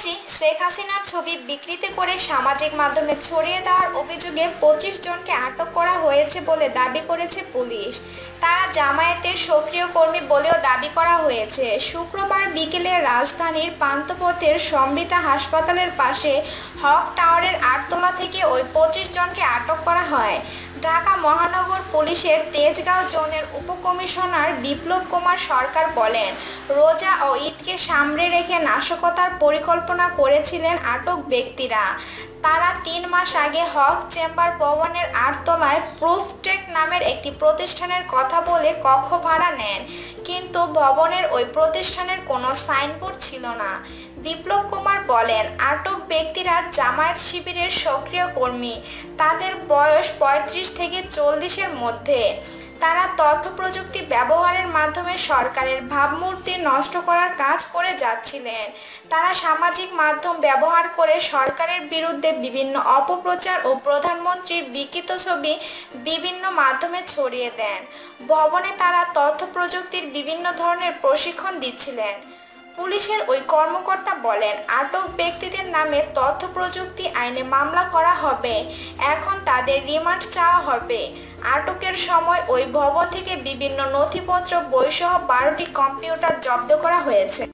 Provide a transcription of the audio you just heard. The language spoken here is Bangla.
প্রধানমন্ত্রী শেখ হাসিনার ছবি বিকৃতি করে সামাজিক মাধ্যমে ছড়িয়ে দেওয়ার অভিযোগে পঁচিশ জনকে আটক করা হয়েছে বলে দাবি করেছে পুলিশ। তারা জামায়াতের সক্রিয় কর্মী বলেও দাবি করা হয়েছে। শুক্রবার বিকেলে রাজধানীর পান্থপথের সমৃতা হাসপাতালের পাশে হক টাওয়ারের আটতলা থেকে ওই পঁচিশ জনকে আটক করা হয়। ঢাকা মহানগর পুলিশের তেজগাঁও জোনের উপকমিশনার বিপ্লব কুমার সরকার বলেন, রোজা ও ঈদকে সামনে রেখে নাশকতার পরিকল্পনা করেছিলেন আটক ব্যক্তিরা। তারা তিন মাস আগে হক চেম্বার ভবনের আটতলায় প্রুফটেক নামের একটি প্রতিষ্ঠানের কথা বলে কক্ষ ভাড়া নেন, কিন্তু ভবনের ওই প্রতিষ্ঠানের কোনো সাইনবোর্ড ছিল না। বিপ্লব কুমার বলেন, আটক ব্যক্তিরা জামায়াত শিবিরের সক্রিয় কর্মী। তাদের বয়স পঁয়ত্রিশ থেকে চল্লিশের মধ্যে। তারা তথ্য প্রযুক্তি ব্যবহারের মাধ্যমে সরকারের ভাবমূর্তি নষ্ট করার কাজ করে যাচ্ছিলেন। তারা সামাজিক মাধ্যম ব্যবহার করে সরকারের বিরুদ্ধে বিভিন্ন অপপ্রচার ও প্রধানমন্ত্রীর বিকৃত ছবি বিভিন্ন মাধ্যমে ছড়িয়ে দেন। ভবনে তারা তথ্য প্রযুক্তির বিভিন্ন ধরনের প্রশিক্ষণ দিচ্ছিলেন। পুলিশের ওই কর্মকর্তা বলেন, আটক ব্যক্তিদের নামে তথ্য প্রযুক্তি আইনে মামলা করা হবে। এখন তাদের রিমান্ড চাওয়া হবে। আটকের সময় ওই ভবন থেকে বিভিন্ন নথিপত্র, বইসহ বারোটি কম্পিউটার জব্দ করা হয়েছে।